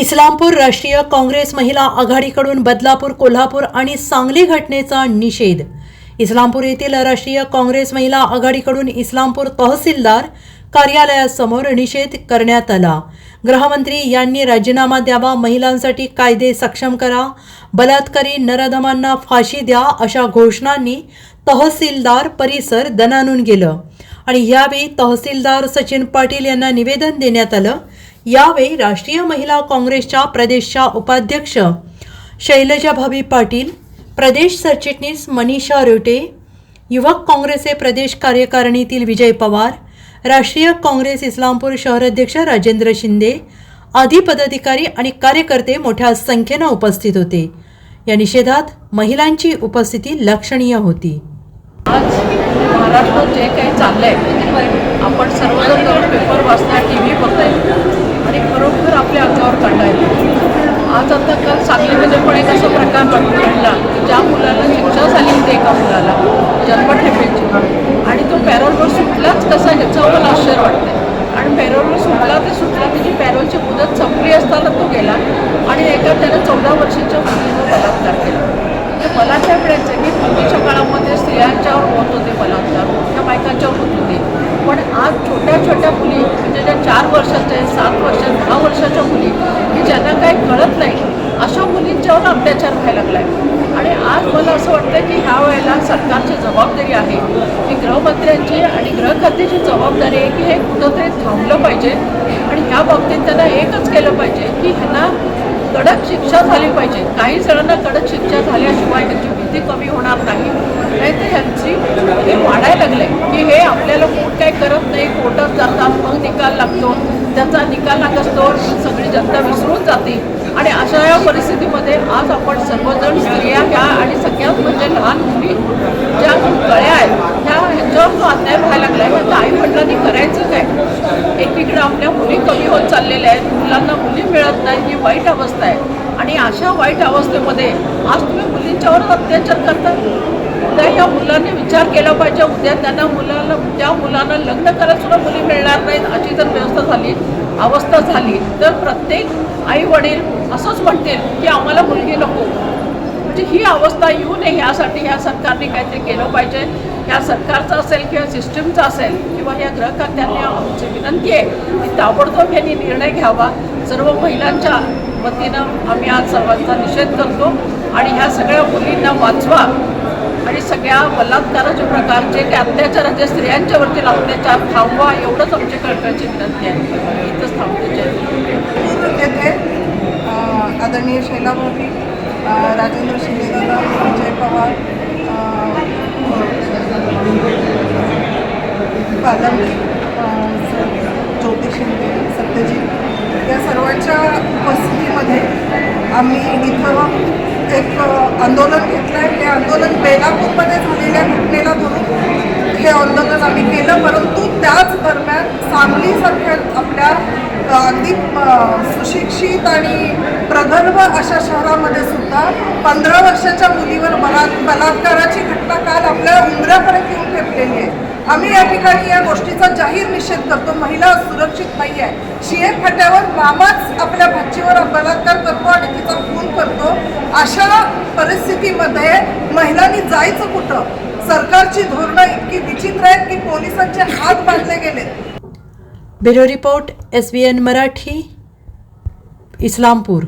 इस्लामपूर राष्ट्रीय काँग्रेस महिला आघाडीकडून बदलापूर कोल्हापूर आणि सांगली घटनेचा निषेध. इस्लामपूर येथील राष्ट्रीय काँग्रेस महिला आघाडीकडून इस्लामपूर तहसीलदार कार्यालयासमोर निषेध करण्यात आला. गृहमंत्री यांनी राजीनामा द्यावा महिलांसाठी कायदे सक्षम करा बलात्कारी नराधमांना फाशी द्या अशा घोषणांनी तहसीलदार परिसर दणानून गेलं. आणि यावेळी तहसीलदार सचिन पाटील यांना निवेदन देण्यात आलं. यावेळी राष्ट्रीय महिला काँग्रेसच्या प्रदेशच्या उपाध्यक्ष शैलजा भाभी पाटील प्रदेश सरचिटणीस मनीषा रोटे युवक काँग्रेसचे प्रदेश कार्यकारिणीतील विजय पवार राष्ट्रीय काँग्रेस इस्लामपूर शहराध्यक्ष राजेंद्र शिंदे आदी पदाधिकारी आणि कार्यकर्ते मोठ्या संख्येनं उपस्थित होते. या निषेधात महिलांची उपस्थिती लक्षणीय होती. आज महाराष्ट्रात जे काही चाललंय आपण सर्वजण पेपर वाचताय टी व्ही बघताय. अंगावर काढला आहे. आज आता काल सांगलीमध्ये पण एक असा प्रकार घडला की ज्या मुलाला शिक्षा झाली होती एका मुलाला जन्मठेपेची आणि तो पॅरोलवर सुटलाच कसा ह्याचं मला आश्चर्य वाटतंय आणि पॅरोलवर सुटला ते सुटला त्याची पॅरोलची मुदत संपली असताना तो गेला आणि एका त्यानं चौदा वर्षाच्या मुलीनं बलात्कार केला तर मला काय म्हणायचं की पूर्वीच्या म्हणजे स्त्रियांच्यावर होत होते बलात्कार मोठ्या बायकांच्यावर होत होते. पण आज छोट्या छोट्या मुली म्हणजे ज्या चार वर्षाच्या आहेत सात वर्षाच्या दहा वर्षाच्या मुली की ज्यांना काही कळत नाही अशा मुलींच्यावर अत्याचार व्हायला लागला आहे आणि आज मला असं वाटतं की ह्या वेळेला सरकारची जबाबदारी आहे की गृहमंत्र्यांची आणि गृहखात्याची जबाबदारी आहे की हे कुठंतरी थांबलं पाहिजे. आणि ह्या बाबतीत त्यांना एकच केलं पाहिजे की ह्यांना कडक शिक्षा झाली पाहिजे. काही जणांना कडक शिक्षा झाल्याशिवाय त्यांची भीती कमी होणार नाही. नाही तर ह्यांची हे वाढायला लागले की हे आपल्याला कोण काय करत नाही कोर्टात जातात मग निकाल लागतो त्याचा निकाल लागतो सगळी जनता विसरून जाते. आणि अशा या परिस्थितीमध्ये आज आपण सर्वजण स्त्रिया ह्या आणि सगळ्यात म्हणजे लहान मुली ज्या गळ्या आहेत ह्या ह्याच्यावर जो अन्याय व्हायला लागला आहे ह्याचा आई वडिलांनी करायचं काय एकीकडे आपल्या मुली कमी होत चाललेल्या आहेत मुलांना मुली मिळत नाही ही वाईट अवस्था आहे. आणि अशा वाईट अवस्थेमध्ये आज तुम्ही मुलींच्यावरच अत्याचार करता? उद्या ह्या मुलांनी विचार केला पाहिजे. उद्या त्यांना मुलाला त्या मुलांना लग्न करायला सुद्धा मुली मिळणार नाहीत अशी जर व्यवस्था झाली अवस्था झाली तर प्रत्येक आई वडील असंच म्हणतील की आम्हाला मुलगी नको. म्हणजे ही अवस्था येऊ नये यासाठी ह्या सरकारने काहीतरी केलं पाहिजे. ह्या सरकारचं असेल किंवा सिस्टीमचं असेल किंवा या ग्रहकर्त्यांनी आमची विनंती आहे की ताबडतोब यांनी निर्णय घ्यावा. सर्व महिलांच्या वतीनं आम्ही आज सर्वांचा निषेध करतो आणि ह्या सगळ्या मुलींना वाचवा. आणि सगळ्या बलात्काराचे प्रकार जे काही अत्याचार आहेत, अत्याचार थांबवा एवढंच आमची कळकळची विनंती आहे. इथंच थांबते. जय आदरणीय शैला राजेंद्र शिंदे विजय पवार पालमजी ज्योती शिंदे सत्यजित या सर्वांच्या उपस्थितीमध्ये आम्ही इथं एक आंदोलन घेतलं आहे हे आंदोलन बेलापूरमध्ये झालेल्या घटनेला धरून हे आंदोलन आम्ही केलं परंतु त्याच दरम्यान सांगलीसारख्या आपल्या अगदी सुशिक्षित आणि प्रगल्भ अशा शहरामध्ये सुद्धा पंधरा वर्षाच्या मुलीवर बला बलात्काराची घटना काल आपल्या उंबऱ्यापर्यंत येऊन ठेपलेली आहे. आम्ही या ठिकाणी या गोष्टीचा जाहीर निषेध करतो. महिला सुरक्षित नाही आहे शिए फाट्यावर मामाच आपल्या भाचीवर बलात्कार करतो आणि तिचा खून करतो. अशा परिस्थितीमध्ये महिलांनी जायचं कुठं? सरकारची धोरणं इतकी विचित्र आहेत की पोलिसांचे हात बांधले गेलेत. Bureau report S B N Marathi Islampur.